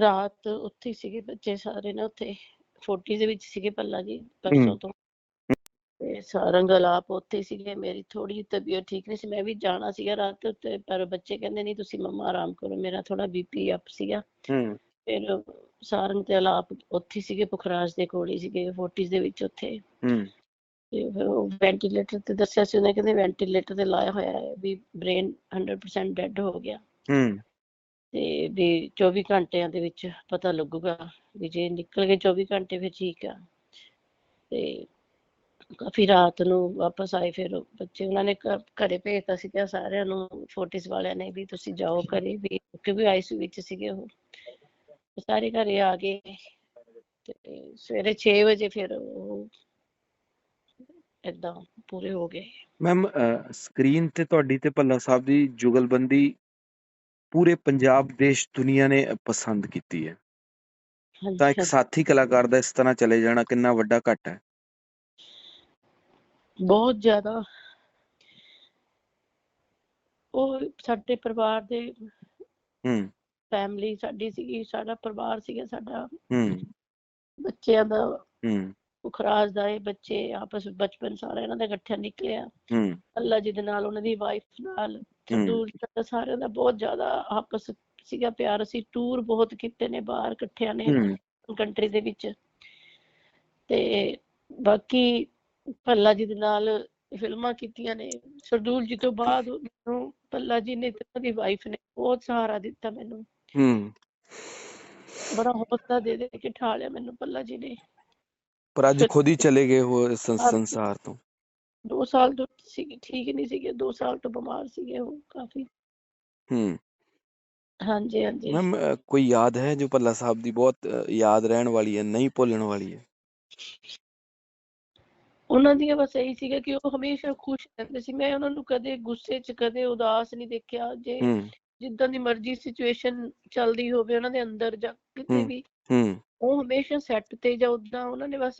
ਰਾਤ ਉੱਥੇ ਹੀ ਸੀਗੇ ਬੱਚੇ ਸਾਰੇ ਨਾ ਉੱਥੇ 40 ਦੇ ਵਿੱਚ ਸੀਗੇ ਪੱਲਾ ਜੀ ਪਰਸੋਂ। ਤੋਂ। ਤੇ ਸਾਰੰਗ ਆਲਾਪ ਉੱਥੇ ਸੀਗੇ ਮੇਰੀ ਥੋੜੀ ਤਬੀਅਤ ਠੀਕ ਨਹੀਂ ਸੀ ਮੈਂ ਵੀ ਜਾਣਾ ਸੀਗਾ ਰਾਤ ਤੇ ਪਰ ਬੱਚੇ ਕਹਿੰਦੇ ਨਹੀਂ ਤੁਸੀਂ ਮੰਮਾ ਆਰਾਮ ਕਰੋ ਮੇਰਾ ਥੋੜਾ ਬੀਪੀ ਅਪ ਸੀਗਾ। ਹੂੰ। ਫਿਰ ਸਾਰੰਗ ਤੇ ਆਲਾਪ ਉੱਥੇ ਸੀਗੇ ਪੁਖਰਾਜ ਦੇ ਕੋਲ ਹੀ ਸੀਗੇ 40 ਦੇ ਵਿੱਚ ਉੱਥੇ। ਹੂੰ। ਤੇ ਫਿਰ ਉਹ ਵੈਂਟੀਲੇਟਰ ਤੇ ਦੱਸਿਆ ਸੀ ਉਹਨੇ ਕਹਿੰਦੇ ਵੈਂਟੀਲੇਟਰ ਤੇ ਲਾਇਆ ਹੋਇਆ ਹੈ ਵੀ ਬ੍ਰੇਨ 100% ਡੈੱਡ ਹੋ ਗਿਆ। ਹੂੰ। ਤੇ ਵੀ 24 ਘੰਟਿਆਂ ਦੇ ਵਿੱਚ ਪਤਾ ਲੱਗੂਗਾ ਵੀ ਜੇ ਨਿਕਲ ਗਏ 24 ਘੰਟੇ ਫਿਰ ਠੀਕ ਆ। ਤੇ ਕਾਫੀ ਰਾਤ ਨੂੰ ਵਾਪਸ ਆਏ ਫਿਰ ਬੱਚੇ ਉਹਨਾਂ ਨੇ ਘਰੇ ਭੇਜਤਾ ਸੀ ਤੇ ਸਾਰਿਆਂ ਨੂੰ ਫੋਰਟਿਸ ਵਾਲਿਆਂ ਨੇ ਵੀ ਤੁਸੀਂ ਜਾਓ ਘਰੇ ਵੀ ਕਿਉਂਕਿ ਆਈਸੀਯੂ ਵਿੱਚ ਸੀਗੇ ਉਹ। ਸਾਰੇ ਘਰੇ ਆ ਗਏ ਤੇ ਸਵੇਰੇ 6 ਵਜੇ ਫਿਰ ਉਹ ਏਦਾਂ ਪੂਰੇ ਹੋ ਗਏ। ਮੈਮ ਸਕਰੀਨ ਤੇ ਤੁਹਾਡੀ ਤੇ ਭੱਲਾ ਸਾਹਿਬ ਦੀ ਜੁਗਲਬੰਦੀ ਪੂਰੇ ਪੰਜਾਬ ਦੇਸ਼ ਦੁਨੀਆ ਨੇ ਪਸੰਦ ਕੀਤੀ ਹੈ। ਤਾਂ ਇੱਕ ਸਾਥੀ ਕਲਾਕਾਰ ਦਾ ਇਸ ਤਰ੍ਹਾਂ ਚਲੇ ਜਾਣਾ ਕਿੰਨਾ ਵੱਡਾ ਘਟ ਹੈ। ਬਹੁਤ ਜ਼ਿਆਦਾ। ਉਹ ਸਾਡੇ ਪਰਿਵਾਰ ਦੇ ਹੂੰ। ਫੈਮਿਲੀ ਸਾਡੀ ਸੀਗੀ ਸਾਡਾ ਪਰਿਵਾਰ ਸੀਗਾ ਸਾਡਾ ਹੂੰ। ਬੱਚਿਆਂ ਦਾ। ਹੂੰ। ਖਰਾਜ ਦਾ ਇਹ ਬੱਚੇ ਆਪਸ ਵਿੱਚ ਬਚਪਨ ਸਾਰਾ ਇਹਨਾਂ ਦਾ ਇਕੱਠਾ ਨਿਕਲਿਆ। ਹੂੰ। ਅੱਲਾ ਜੀ ਦੇ ਨਾਲ ਉਹਨਾਂ ਦੀ ਵਾਈਫ ਨਾਲ ਸੰਦੂਰ ਦਾ ਸਾਰਿਆਂ ਦਾ ਬਹੁਤ ਜ਼ਿਆਦਾ ਆਪਸ ਸੀਗਾ ਪਿਆਰ। ਅਸੀਂ ਟੂਰ ਬਹੁਤ ਕੀਤੇ ਨੇ ਬਾਹਰ ਇਕੱਠਿਆਂ ਨੇ ਕੰਟਰੀ ਦੇ ਵਿੱਚ। ਤੇ ਬਾਕੀ ਭੱਲਾ ਜੀ ਦੇ ਨਾਲ ਫਿਲਮਾਂ ਕੀਤੀਆਂ ਨੇ। ਸਰਦੂਲ ਜੀ ਤੋਂ ਬਾਅਦ ਮੈਨੂੰ ਭੱਲਾ ਜੀ ਨੇ ਤੇ ਉਹਦੀ ਵਾਈਫ ਨੇ ਬਹੁਤ ਸਹਾਰਾ ਦਿੱਤਾ ਮੈਨੂੰ। ਹੂੰ। ਬੜਾ ਹੌਸਲਾ ਦੇ ਦੇ ਕੇ ਠਾਲਿਆ ਮੈਨੂੰ ਭੱਲਾ ਜੀ ਨੇ। ਪਰ ਅੱਜ ਖੁਦ ਹੀ ਚਲੇ ਗਏ ਹੋ ਇਸ ਸੰਸਾਰ ਤੋਂ? ਦੋ ਸਾਲ ਤੋਂ ਸੀ ਠੀਕ ਨਹੀਂ ਸੀਗੇ ਦੋ ਸਾਲ ਤੋਂ ਬਿਮਾਰ ਸੀਗੇ ਉਹ ਕਾਫੀ। ਹੂੰ। ਹਾਂਜੀ ਹਾਂਜੀ। ਮੈਮ ਕੋਈ ਯਾਦ ਹੈ ਜੋ ਭੱਲਾ ਸਾਹਿਬ ਦੀ ਬਹੁਤ ਅ, ਯਾਦ ਰਹਿਣ ਵਾਲੀ ਹੈ ਨਹੀਂ ਭੁੱਲਣ ਵਾਲੀ ਹੈ? ਉਹਨਾਂ ਦੀਆਂ ਬਸ ਇਹੀ ਸੀਗਾ ਕਿ ਉਹ ਹਮੇਸ਼ਾ ਖੁਸ਼ ਰਹਿੰਦੇ ਸੀ। ਮੈਂ ਉਹਨਾਂ ਨੂੰ ਕਦੇ ਗੁੱਸੇ 'ਚ ਕਦੇ ਉਦਾਸ ਨਹੀਂ ਦੇਖਿਆ। ਜੇ ਹੂੰ। ਜਿੱਦਾਂ ਦੀ ਮਰਜ਼ੀ ਸਿਚੁਏਸ਼ਨ ਚੱਲਦੀ ਹੋਵੇ ਉਹਨਾਂ ਦੇ ਅੰਦਰ ਜਾਂ ਕਿਤੇ ਹੂੰ। ਵੀ। ਹੂੰ। ਉਹ ਹਮੇਸ਼ਾ ਸੈੱਟ ਤੇ ਜਾਂ ਉਦਾਂ ਉਹਨਾਂ ਨੇ ਬਸ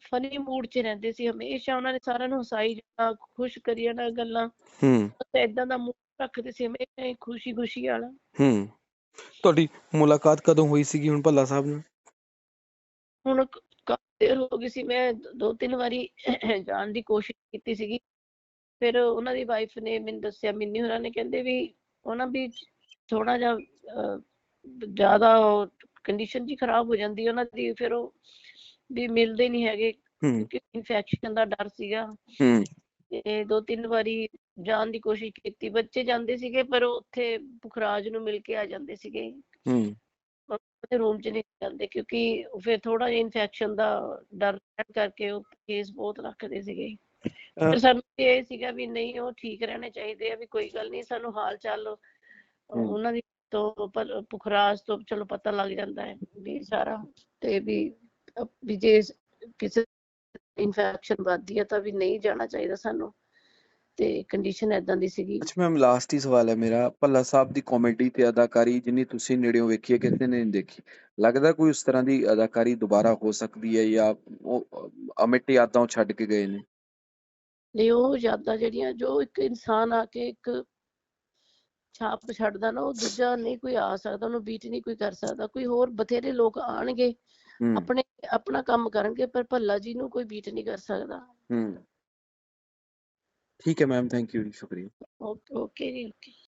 ਫਨੀ ਮੂਡ 'ਚ ਰਹਿੰਦੇ ਸੀ ਹਮੇਸ਼ਾ ਉਹਨਾਂ ਨੇ ਸਾਰਿਆਂ ਨੂੰ ਹਸਾਈ ਜਾਣਾ ਖੁਸ਼ ਕਰੀ ਜਾਣਾ ਗੱਲਾਂ। ਹੂੰ। ਬਸ ਏਦਾਂ ਦਾ ਮੂਡ ਰੱਖਦੇ ਸੀ ਹਮੇਸ਼ਾ ਹੀ ਖੁਸ਼ੀ ਖੁਸ਼ੀ ਵਾਲਾ। ਹੂੰ। ਤੁਹਾਡੀ ਮੁਲਾਕਾਤ ਕਦੋਂ ਹੋਈ ਸੀਗੀ ਹੁਣ ਭੱਲਾ ਸਾਹਿਬ ਨਾਲ? ਹੁਣ ਕਾਫੀ ਦੇਰ ਹੋ ਗਈ ਸੀ ਮੈਂ ਦ- ਤਿੰਨ ਵਾਰੀ ਜਾਣ ਦੀ ਕੋਸ਼ਿਸ਼ ਕੀਤੀ ਸੀਗੀ। ਫਿਰ ਉਹਨਾਂ ਦੀ ਵਾਈਫ ਨੇ ਮੈਨੂੰ ਦੱਸਿਆ ਮਿੰਨੀ ਹੋਰਾਂ ਨੇ ਕਹਿੰਦੇ ਵੀ ਉਹਨਾਂ ਵੀ ਥੋੜਾ ਜਿਹਾ ਜ਼ਿਆਦਾ ਕੰਡੀਸ਼ਨ ਜੀ ਖਰਾਬ ਹੋ ਜਾਂਦੀ ਉਹਨਾਂ ਦੀ ਫਿਰ ਉਹ ਵੀ ਮਿਲਦੇ ਨਹੀਂ ਹੈਗੇ ਕਿਉਂਕਿ ਇਨਫੈਕਸ਼ਨ ਦਾ ਡਰ ਸੀਗਾ। ਹੂੰ। ਤੇ ਦੋ ਤਿੰਨ ਵਾਰੀ ਜਾਣ ਦੀ ਕੋਸ਼ਿਸ਼ ਕੀਤੀ। ਬੱਚੇ ਜਾਂਦੇ ਸੀਗੇ ਪਰ ਉਹ ਉੱਥੇ ਬੁਖਰਾਜ ਨੂੰ ਮਿਲ ਕੇ ਆ ਜਾਂਦੇ ਸੀਗੇ। ਹੂੰ। ਉਹਦੇ ਰੂਮ 'ਚ ਨਹੀਂ ਜਾਂਦੇ ਕਿਉਂਕਿ ਉਹ ਫਿਰ ਥੋੜਾ ਜਿਹਾ ਇਨਫੈਕਸ਼ਨ ਦਾ ਡਰ ਰਹਿਣ ਕਰਕੇ ਉਹ ਕੇਸ ਬਹੁਤ ਰੱਖਦੇ ਸੀਗੇ। ਫਿਰ ਸਾਨੂੰ ਇਹ ਸੀਗਾ ਵੀ ਨਹੀਂ ਉਹ ਠੀਕ ਰਹਿਣੇ ਚਾਹੀਦੇ ਆ ਵੀ ਕੋਈ ਗੱਲ ਨਹੀਂ ਸਾਨੂੰ ਹਾਲ ਚਾਲ। ਉਹਨਾਂ ਦੀ ਤੋਂ ਪਰ ਪੁਖਰਾਜ ਤੋਂ ਚਲੋ ਪਤਾ ਲੱਗ ਜਾਂਦਾ ਹੈ ਵੀ ਸਾਰਾ ਤੇ ਵੀ ਵੀ ਜੇ ਕਿਸੇ ਇਨਫੈਕਸ਼ਨ ਵੱਧਦੀ ਹੈ ਤਾਂ ਵੀ ਨਹੀਂ ਜਾਣਾ ਚਾਹੀਦਾ ਸਾਨੂੰ ਤੇ ਕੰਡੀਸ਼ਨ ਐਦਾਂ ਦੀ ਸੀਗੀ। ਅੱਛਾ ਮੈਮ ਲਾਸਟ ਹੀ ਸਵਾਲ ਹੈ ਮੇਰਾ। ਭੱਲਾ ਸਾਹਿਬ ਦੀ ਕਾਮੇਡੀ ਤੇ ਅਦਾਕਾਰੀ ਜਿੰਨੀ ਤੁਸੀਂ ਨੇੜਿਓਂ ਵੇਖੀ ਹੈ ਕਿਸੇ ਨੇ ਨਹੀਂ ਦੇਖੀ? ਲੱਗਦਾ ਕੋਈ ਉਸ ਤਰ੍ਹਾਂ ਦੀ ਅਦਾਕਾਰੀ ਦੁਬਾਰਾ ਹੋ ਸਕਦੀ ਹੈ ਜਾਂ ਉਹ ਅਮਿੱਟ ਯਾਦਾਂ ਛੱਡ ਕੇ ਗਏ ਨੇ? ਨਹੀਂ ਉਹ ਯਾਦਾਂ ਜਿਹੜੀਆਂ ਜੋ ਇੱਕ ਇਨਸਾਨ ਆ ਕੇ ਇੱਕ ਛਾਪ ਛੱਡਦਾ ਨਾ ਉਹ ਦੂਜਾ ਨਹੀਂ ਕੋਈ ਆ ਸਕਦਾ ਉਹਨੂੰ ਬੀਟ ਨਹੀਂ ਕੋਈ ਕਰ ਸਕਦਾ ਕੋਈ ਹੋਰ ਬਥੇਰੇ ਲੋਕ ਆਣਗੇ ਆਪਣੇ ਆਪਣਾ ਕੰਮ ਕਰਨਗੇ ਪਰ ਭੱਲਾ ਜੀ ਨੂੰ ਕੋਈ ਬੀਟ ਨਹੀਂ ਕਰ ਸਕਦਾ। ਹੂੰ। ਠੀਕ ਹੈ ਮੈਮ ਥੈਂਕ ਯੂ ਸ਼ੁਕਰੀਆ। ਓਕੇ ਓਕੇ ਜੀ ਓਕੇ।